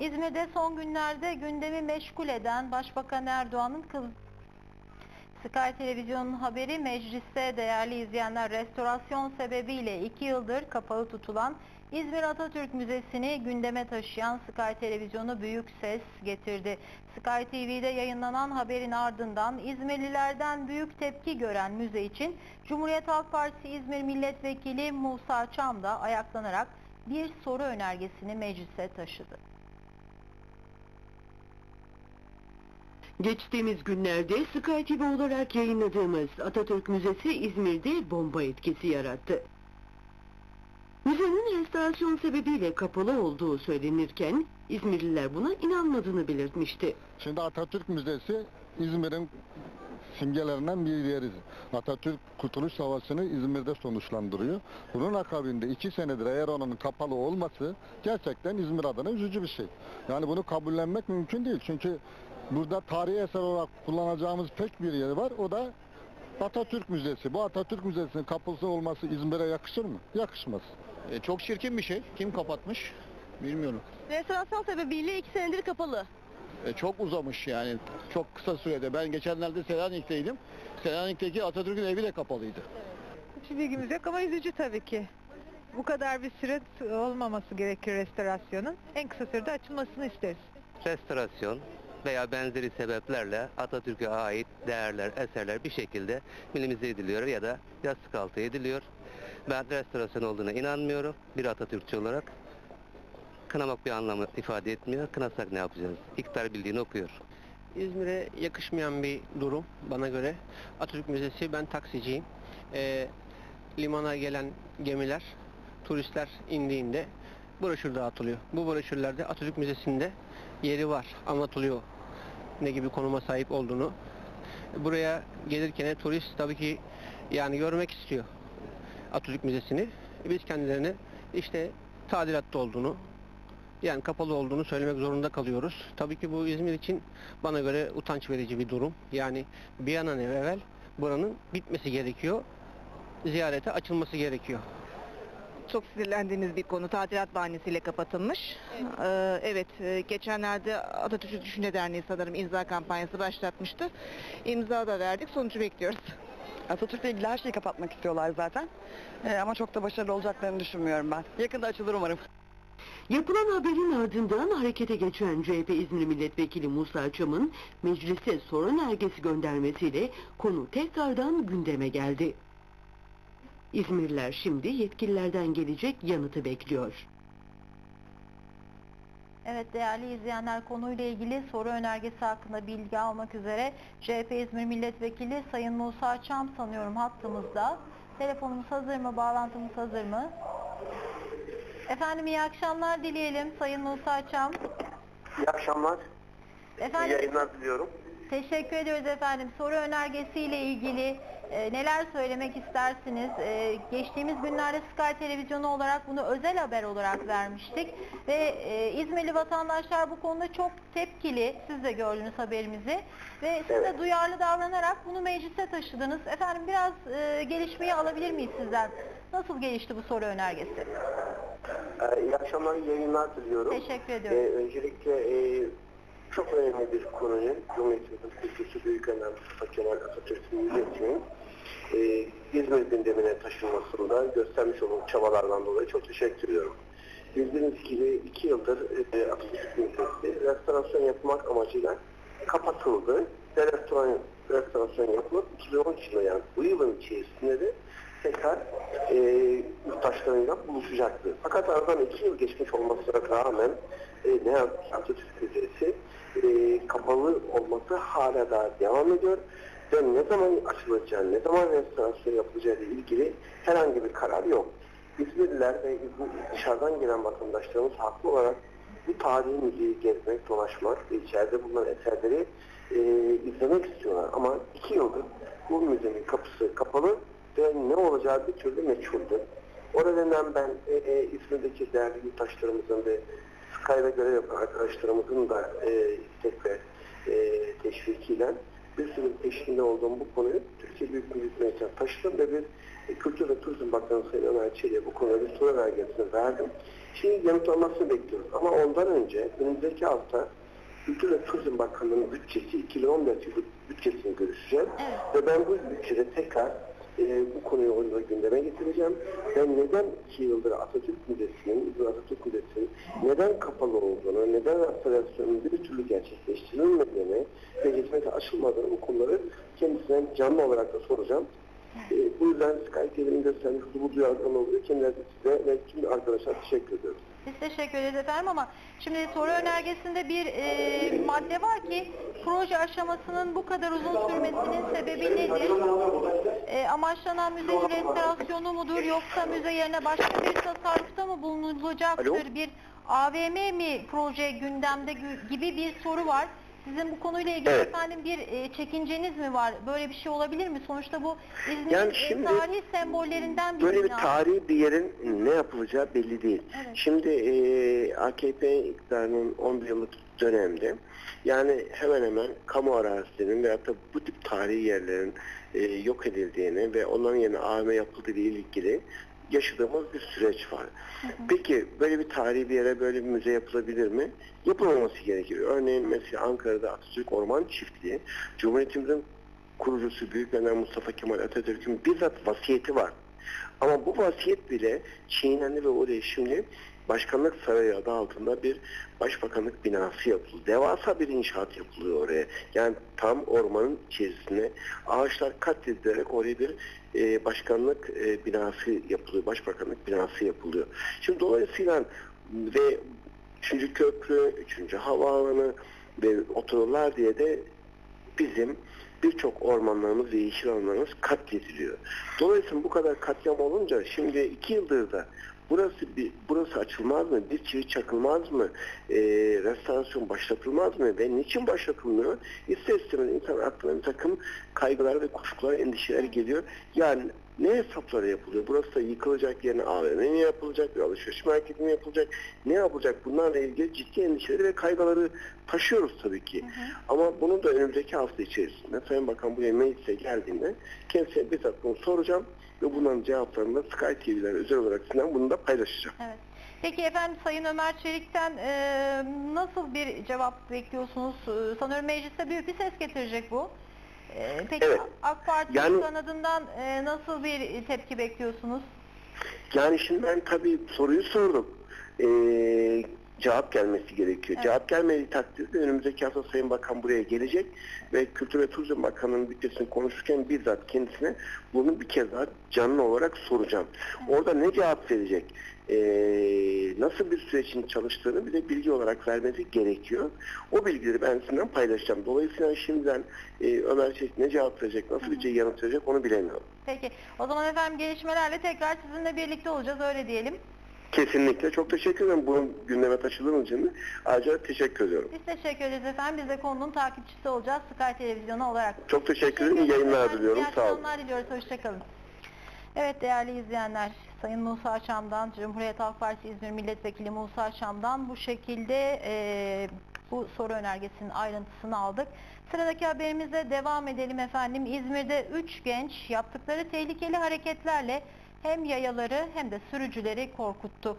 İzmir'de son günlerde gündemi meşgul eden Başbakan Erdoğan'ın kız Sky Televizyon'un haberi mecliste değerli izleyenler restorasyon sebebiyle 2 yıldır kapalı tutulan İzmir Atatürk Müzesi'ni gündeme taşıyan Sky Televizyonu büyük ses getirdi. Sky TV'de yayınlanan haberin ardından İzmirlilerden büyük tepki gören müze için Cumhuriyet Halk Partisi İzmir Milletvekili Musa Çam da ayaklanarak bir soru önergesini meclise taşıdı. Geçtiğimiz günlerde Sky TV olarak yayınladığımız Atatürk Müzesi İzmir'de bomba etkisi yarattı. Müzenin restorasyon sebebiyle kapalı olduğu söylenirken İzmirliler buna inanmadığını belirtmişti. Şimdi Atatürk Müzesi İzmir'in simgelerinden bir yeri. Atatürk Kurtuluş Savaşı'nı İzmir'de sonuçlandırıyor. Bunun akabinde iki senedir eğer onun kapalı olması gerçekten İzmir adına üzücü bir şey. Yani bunu kabullenmek mümkün değil. Çünkü burada tarihi eser olarak kullanacağımız pek bir yer var. O da Atatürk Müzesi. Bu Atatürk Müzesi'nin kapalı olması İzmir'e yakışır mı? Yakışmaz. E, çok çirkin bir şey. Kim kapatmış? Bilmiyorum. Restorasyon sebebiyle iki senedir kapalı. E, çok uzamış yani. Çok kısa sürede. Ben geçenlerde Selanik'teydim. Selanik'teki Atatürk'ün evi de kapalıydı. Hiç bilgimiz yok ama üzücü tabii ki. Bu kadar bir süre olmaması gerekir restorasyonun. En kısa sürede açılmasını isteriz. restorasyon veya benzeri sebeplerle Atatürk'e ait değerler, eserler bir şekilde minimize ediliyor ya da yastık altı ediliyor. Ben restorasyon olduğuna inanmıyorum bir Atatürkçü olarak. Kınamak bir anlamı ifade etmiyor. Kınasak ne yapacağız? İktidar bildiğini okuyor. İzmir'e yakışmayan bir durum bana göre. Atatürk Müzesi, ben taksiciyim. Ee, limana gelen gemiler, turistler indiğinde broşür dağıtılıyor. Bu broşürlerde Atatürk Müzesi'nde yeri var, anlatılıyor ne gibi konuma sahip olduğunu. Buraya gelirken turist tabii ki yani görmek istiyor Atatürk Müzesi'ni. Biz kendilerine işte tadilatta olduğunu, yani kapalı olduğunu söylemek zorunda kalıyoruz. Tabii ki bu İzmir için bana göre utanç verici bir durum. Yani bir an evvel buranın bitmesi gerekiyor. Ziyarete açılması gerekiyor. Çok sinirlendiğimiz bir konu. Tadilat bahanesiyle kapatılmış. Ee, evet, e, geçenlerde Atatürk Düşünce Derneği sanırım imza kampanyası başlatmıştı. İmza da verdik, sonucu bekliyoruz. Atatürk'le ilgili her şeyi kapatmak istiyorlar zaten. Ee, ama çok da başarılı olacaklarını düşünmüyorum ben. Yakında açılır umarım. Yapılan haberin ardından harekete geçen CHP İzmir Milletvekili Musa Çam'ın meclise soru önergesi göndermesiyle konu tekrardan gündeme geldi. İzmirliler şimdi yetkililerden gelecek yanıtı bekliyor. Evet değerli izleyenler konuyla ilgili soru önergesi hakkında bilgi almak üzere CHP İzmir Milletvekili Sayın Musa Çam sanıyorum hattımızda. Telefonumuz hazır mı? Bağlantımız hazır mı? Efendim iyi akşamlar dileyelim Sayın Musa Çam. İyi akşamlar. İyi Efendim yayınlar diliyorum. teşekkür ediyoruz efendim. Soru önergesiyle ilgili e, neler söylemek istersiniz? E, geçtiğimiz günlerde Sky Televizyonu olarak bunu özel haber olarak vermiştik ve e, İzmirli vatandaşlar bu konuda çok tepkili. Siz de gördünüz haberimizi ve siz de duyarlı davranarak bunu meclise taşıdınız. Efendim biraz e, gelişmeyi alabilir miyiz sizden? Nasıl gelişti bu soru önergesi? Ee, iyi akşamlar, iyi yayınlar diliyorum. Teşekkür Ee, ediyorum. öncelikle e, çok önemli bir konuyu Cumhuriyetimizin kurucusu Büyük Önder Mustafa Kemal Atatürk'ün milletinin e, İzmir gündemine taşınmasında göstermiş olduğu çabalardan dolayı çok teşekkür ediyorum. Bildiğiniz gibi iki yıldır e, Atatürk Müzesi restorasyon yapmak amacıyla kapatıldı. Ve restoran, restorasyon yapılıp 2013 yılında yani bu yılın içerisinde de tekrar e, yurttaşlarıyla buluşacaktı. Fakat aradan iki yıl geçmiş olmasına rağmen e, ne yazık ki Atatürk Müzesi e, kapalı olması hala daha devam ediyor. Ve ne zaman açılacağı, ne zaman restorasyon yapılacağı ile ilgili herhangi bir karar yok. İzmirliler ve dışarıdan gelen vatandaşlarımız haklı olarak bu tarihi müzeyi gezmek, dolaşmak ve içeride bulunan eserleri e, izlemek istiyorlar. Ama iki yıldır bu müzenin kapısı kapalı ve ne olacağı bir türlü meçhuldü. O nedenden ben e, e, İzmir'deki değerli yurttaşlarımızın ve Sky'da görev yapan arkadaşlarımızın da e, istek ve e, teşvikiyle bir sürü eşliğinde olduğum bu konuyu Türkiye Büyük Millet Meclisi'ne taşıdım ve bir e, Kültür ve Turizm Bakanı Sayın Ömer Çelik'e bu konuda bir soru önergesini verdim. Şimdi yanıtlanmasını bekliyoruz. Ama ondan önce önümüzdeki hafta Kültür ve Turizm Bakanlığı'nın bütçesi 2014 yılı bütçesini görüşeceğiz. Ve ben bu bütçede tekrar e, bu konuyu orada gündeme getireceğim. Ben neden iki yıldır Atatürk Müzesi'nin, Atatürk Müzesi'nin neden kapalı olduğunu, neden restorasyonun bir türlü gerçekleştirilmediğini ve hizmete açılmadığını bu konuları kendisine canlı olarak da soracağım. E, bu yüzden Skype elimini göstermiş bu duyarlı oluyor. Kendilerine size ve tüm arkadaşlar teşekkür ediyorum. Biz teşekkür ederiz efendim ama şimdi soru önergesinde bir e, madde var ki proje aşamasının bu kadar uzun sürmesinin sebebi nedir? E, amaçlanan müzenin restorasyonu mudur yoksa müze yerine başka bir tasarrufta mı bulunulacaktır? Alo? Bir AVM mi proje gündemde gü- gibi bir soru var. Sizin bu konuyla ilgili Evet. efendim bir e, çekinceniz mi var? Böyle bir şey olabilir mi? Sonuçta bu İzmir'in Yani e, şimdi tarihi sembollerinden biri. Böyle bir tarihi bir yerin ne yapılacağı belli değil. Evet. Şimdi e, AKP iktidarının 11 yıllık dönemde yani hemen hemen kamu arazilerinin veyahut da bu tip tarihi yerlerin e, yok edildiğini ve onların yerine AVM yapıldığı ile ilgili yaşadığımız bir süreç var. Peki böyle bir tarihi bir yere böyle bir müze yapılabilir mi? Yapılmaması gerekiyor. Örneğin mesela Ankara'da Atatürk Orman Çiftliği, Cumhuriyetimizin kurucusu Büyük Önder Mustafa Kemal Atatürk'ün bizzat vasiyeti var. Ama bu vasiyet bile çiğnendi ve oraya şimdi Başkanlık Sarayı adı altında bir başbakanlık binası yapıldı. Devasa bir inşaat yapılıyor oraya. Yani tam ormanın içerisine ağaçlar katledilerek oraya bir e, başkanlık e, binası yapılıyor. Başbakanlık binası yapılıyor. Şimdi dolayısıyla ve 3. köprü, 3. havaalanı ve otoyollar diye de bizim birçok ormanlarımız ve yeşil alanlarımız katlediliyor. Dolayısıyla bu kadar katliam olunca şimdi iki yıldır da burası bir burası açılmaz mı? Bir çivi çakılmaz mı? Ee, restorasyon başlatılmaz mı? Ve niçin başlatılmıyor? İster istemez insan aklına bir takım kaygılar ve kuşkular, endişeler geliyor. Yani ne hesapları yapılıyor? Burası da yıkılacak yerine AVM mi yapılacak? Bir alışveriş merkezi mi yapılacak? Ne yapılacak? Bunlarla ilgili ciddi endişeleri ve kaygıları taşıyoruz tabii ki. Ama bunu da önümüzdeki hafta içerisinde Sayın Bakan buraya meclise geldiğinde kendisine bizzat bunu soracağım ve bunların cevaplarını da Sky TV'den özel olarak sizden bunu da paylaşacağım. Evet. Peki efendim Sayın Ömer Çelik'ten e, nasıl bir cevap bekliyorsunuz? Sanıyorum mecliste büyük bir ses getirecek bu. E, peki Evet. AK Parti Yani- kanadından e, nasıl bir tepki bekliyorsunuz? Yani şimdi ben tabii soruyu sordum. Ee, cevap gelmesi gerekiyor. Evet. Cevap gelmediği takdirde önümüzdeki hafta Sayın Bakan buraya gelecek ve Kültür ve Turizm Bakanı'nın bütçesini konuşurken bizzat kendisine bunu bir kez daha canlı olarak soracağım. Orada ne cevap verecek? Ee, nasıl bir sürecin çalıştığını bize bilgi olarak vermesi gerekiyor. O bilgileri ben sizinle paylaşacağım. Dolayısıyla şimdiden e, Ömer Çelik ne cevap verecek, nasıl bir yanıt verecek onu bilemiyorum. Peki o zaman efendim gelişmelerle tekrar sizinle birlikte olacağız öyle diyelim. Kesinlikle. Çok teşekkür ederim bunun gündeme taşıdığınız için. Ayrıca teşekkür ediyorum. Biz teşekkür ederiz efendim. Biz de konunun takipçisi olacağız Sky Televizyonu olarak. Çok teşekkür ederim. İyi yayınlar diliyorum. Sağ olun. akşamlar diliyoruz. Hoşçakalın. Evet değerli izleyenler, Sayın Musa Çam'dan, Cumhuriyet Halk Partisi İzmir Milletvekili Musa Çam'dan bu şekilde e, bu soru önergesinin ayrıntısını aldık. Sıradaki haberimize devam edelim efendim. İzmir'de 3 genç yaptıkları tehlikeli hareketlerle hem yayaları hem de sürücüleri korkuttu.